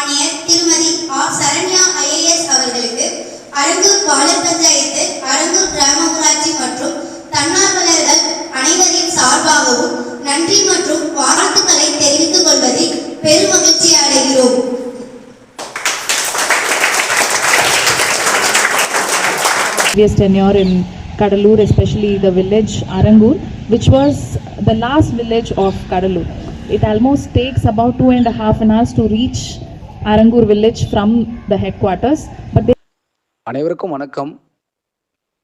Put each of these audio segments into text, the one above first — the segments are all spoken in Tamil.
ஆணையர் திருமதி ஆர் சரண்யா ஐஏஎஸ் அவர்களுக்கு அரங்கூர் பாலர் பஞ்சாயத்து அரங்கூர் கிராம ஊராட்சி மற்றும் தன்னார்வலர்கள் அனைவரின் சார்பாகவும் நன்றி மற்றும் வாழ்த்துக்களை தெரிவித்துக் கொள்வதில் பெருமகிழ்ச்சி அடைகிறோம் previous tenure in Kadalur, especially the village Arangur, which was the last village of Kadalur. It almost takes about two and a half an hours to reach Arangur village from the headquarters அனைவருக்கும் வணக்கம்.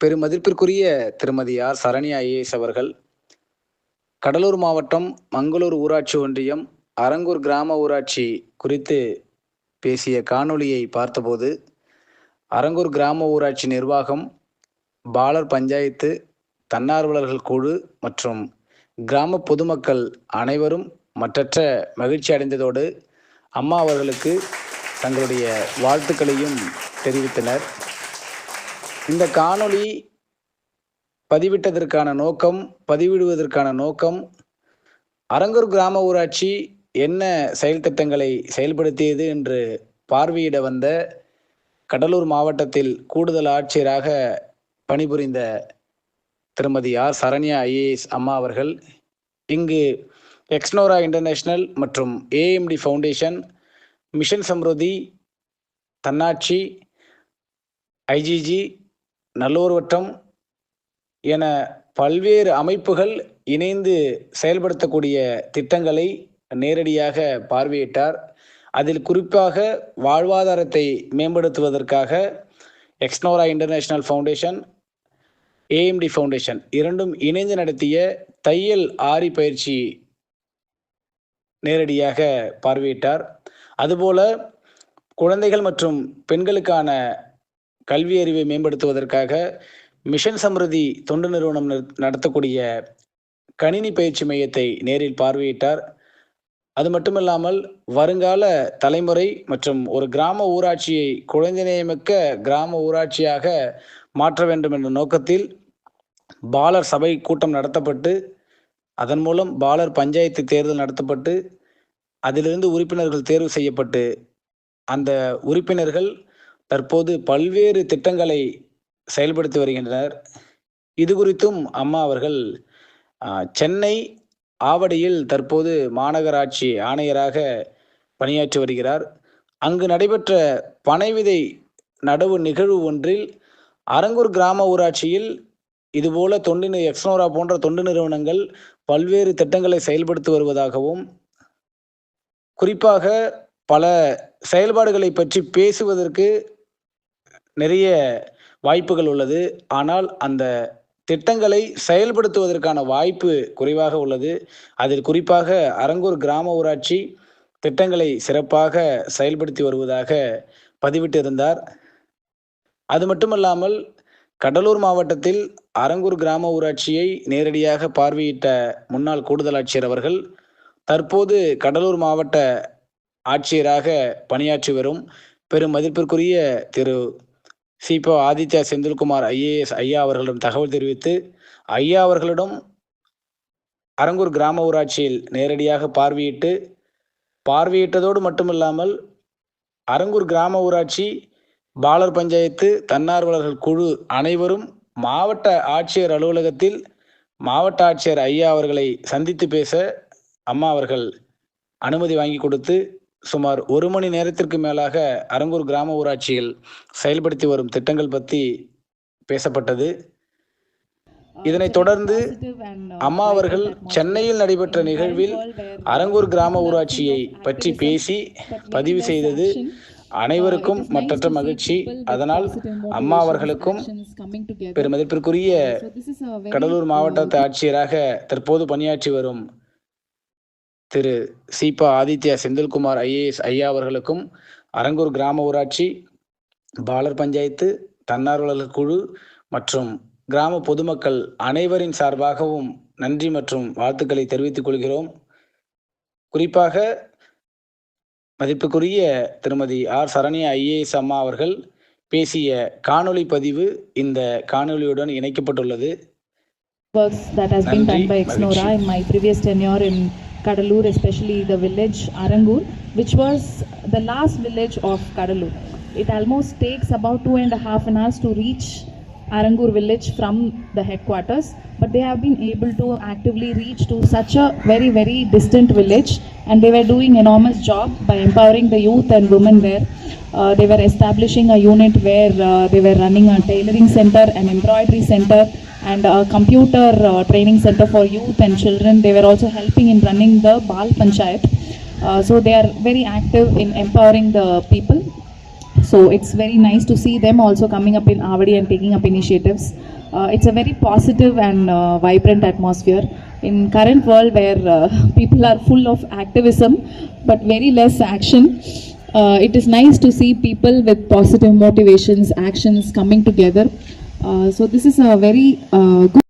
பெருமதிப்பிற்குரிய திருமதி ஆர் சரண்யா ஐஏஎஸ் அவர்கள் கடலூர் மாவட்டம் மங்களூர் ஊராட்சி ஒன்றியம் அரங்கூர் கிராம ஊராட்சி குறித்து பேசிய காணொளியை பார்த்தபோது அரங்கூர் கிராம ஊராட்சி நிர்வாகம் பாலர் பஞ்சாயத்து தன்னார்வலர்கள் குழு மற்றும் கிராம பொதுமக்கள் அனைவரும் மற்றற்ற மகிழ்ச்சி அடைந்ததோடு அம்மா அவர்களுக்கு தங்களுடைய வாழ்த்துக்களையும் தெரிவித்தனர். இந்த காணொளி பதிவிட்டதற்கான நோக்கம் பதிவிடுவதற்கான நோக்கம் அரங்கூர் கிராம ஊராட்சி என்ன செயல் திட்டங்களை செயல்படுத்தியது என்று பார்வையிட வந்த கடலூர் மாவட்டத்தில் கூடுதல் ஆட்சியராக பணிபுரிந்த திருமதி ஆர் சரண்யா ஐஏஎஸ் அம்மா அவர்கள் இங்கு எக்ஸ்னோரா இன்டர்நேஷனல் மற்றும் ஏஎம்டி ஃபவுண்டேஷன் மிஷன் சம்ருதி தன்னாட்சி ஐஜிஜி நல்லூர் வட்டம் என பல்வேறு அமைப்புகள் இணைந்து செயல்படுத்தக்கூடிய திட்டங்களை நேரடியாக பார்வையிட்டார். அதில் குறிப்பாக வாழ்வாதாரத்தை மேம்படுத்துவதற்காக Exnora International foundation AMD foundation இரண்டும் இணைந்து நடத்திய தையல் ஆரி பயிற்சி நேரடியாக பார்வையிட்டார். அதுபோல குழந்தைகள் மற்றும் பெண்களுக்கான கல்வி அறிவை மேம்படுத்துவதற்காக மிஷன் சமிருதி தொண்டு நிறுவனம் நடத்தக்கூடிய கணினி பயிற்சி மையத்தை நேரில் பார்வையிட்டார். அது மட்டுமில்லாமல் வருங்கால தலைமுறை மற்றும் ஒரு கிராம ஊராட்சியை குழந்தைநேயமிக்க கிராம ஊராட்சியாக மாற்ற வேண்டும் என்ற நோக்கத்தில் பாலர் சபை கூட்டம் நடத்தப்பட்டு அதன் மூலம் பாலர் பஞ்சாயத்து தேர்தல் நடத்தப்பட்டு அதிலிருந்து உறுப்பினர்கள் தேர்வு செய்யப்பட்டு அந்த உறுப்பினர்கள் தற்போது பல்வேறு திட்டங்களை செயல்படுத்தி வருகின்றனர். இது குறித்தும் அம்மா அவர்கள் சென்னை ஆவடியில் தற்போது மாநகராட்சி ஆணையராக பணியாற்றி வருகிறார். அங்கு நடைபெற்ற பனைவிதை நடவு நிகழ்வு ஒன்றில் அரங்கூர் கிராம ஊராட்சியில் இதுபோல தொண்டு எக்ஸ்னோரா போன்ற தொண்டு நிறுவனங்கள் பல்வேறு திட்டங்களை செயல்படுத்தி வருவதாகவும் குறிப்பாக பல செயல்பாடுகளை பற்றி பேசுவதற்கு நிறைய வாய்ப்புகள் உள்ளது. ஆனால் அந்த திட்டங்களை செயல்படுத்துவதற்கான வாய்ப்பு குறைவாக உள்ளது. அதில் குறிப்பாக அரங்கூர் கிராம ஊராட்சி திட்டங்களை சிறப்பாக செயல்படுத்தி வருவதாக பதிவிட்டிருந்தார். அது மட்டுமல்லாமல் கடலூர் மாவட்டத்தில் அரங்கூர் கிராம ஊராட்சியை நேரடியாக பார்வையிட்ட முன்னாள் கூடுதல் ஆட்சியர் அவர்கள் தற்போது கடலூர் மாவட்ட ஆட்சியராக பணியாற்றி வரும் பெரும் மதிப்பிற்குரிய திரு. சிபோ ஆதித்யா செந்தில்குமார் ஐஏஎஸ் ஐயா அவர்களிடம் தகவல் தெரிவித்து ஐயா அவர்களிடம் அரங்கூர் கிராம ஊராட்சியில் நேரடியாக பார்வையிட்டு பார்வையிட்டதோடு மட்டுமில்லாமல் அரங்கூர் கிராம ஊராட்சி பாலர் பஞ்சாயத்து தன்னார்வலர்கள் குழு அனைவரும் மாவட்ட ஆட்சியர் அலுவலகத்தில் மாவட்ட ஆட்சியர் ஐயா அவர்களை சந்தித்து பேச அம்மா அவர்கள் அனுமதி வாங்கி கொடுத்து சுமார் ஒரு மணி நேரத்திற்கு மேலாக அரங்கூர் கிராம ஊராட்சியில் செயல்படுத்தி வரும் திட்டங்கள் பற்றி பேசப்பட்டது. இதனைத் தொடர்ந்து அம்மா அவர்கள் சென்னையில் நடைபெற்ற நிகழ்வில் அரங்கூர் கிராம ஊராட்சியை பற்றி பேசி பதிவு செய்தது அனைவருக்கும் மற்றற்ற மகிழ்ச்சி. அதனால் அம்மா அவர்களுக்கும் பெருமதிப்பிற்குரிய கடலூர் மாவட்ட ஆட்சியராக தற்போது பணியாற்றி வரும் திரு சீபா ஆதித்யா செந்தில்குமார் ஐஏஎஸ் ஐயா அவர்களுக்கும் அரங்கூர் கிராம ஊராட்சி பாலர் பஞ்சாயத்து தன்னார்வலர்கள் குழு மற்றும் கிராம பொதுமக்கள் அனைவரின் சார்பாகவும் நன்றி மற்றும் வாழ்த்துக்களை தெரிவித்துக் கொள்கிறோம். குறிப்பாக மதிப்புக்குரிய திருமதி ஆர் சரண்யா ஐஏஎஸ் அம்மா அவர்கள் பேசிய காணொளி பதிவு இந்த காணொளியுடன் இணைக்கப்பட்டுள்ளது works that has been done by Exnora in my previous tenure in Kadalur, especially the village Arangur, which was the last village of Kadalur. It almost takes about two and a half hours to reach Arangur village from the headquarters, but they have been able to actively reach to such a very, very distant village, and they were doing enormous job by empowering the youth and women there. Uh, they were establishing a unit where uh, they were running a tailoring center, an embroidery center, and a computer uh, training center for youth and children. They were also helping in running the Bal Panchayat. Uh, so they are very active in empowering the people. So it's very nice to see them also coming up in Avadi and taking up initiatives. Uh, it's a very positive and uh, vibrant atmosphere in current world where uh, people are full of activism but very less action. Uh, it is nice to see people with positive motivations, actions coming together. Uh, so this is a very uh, good.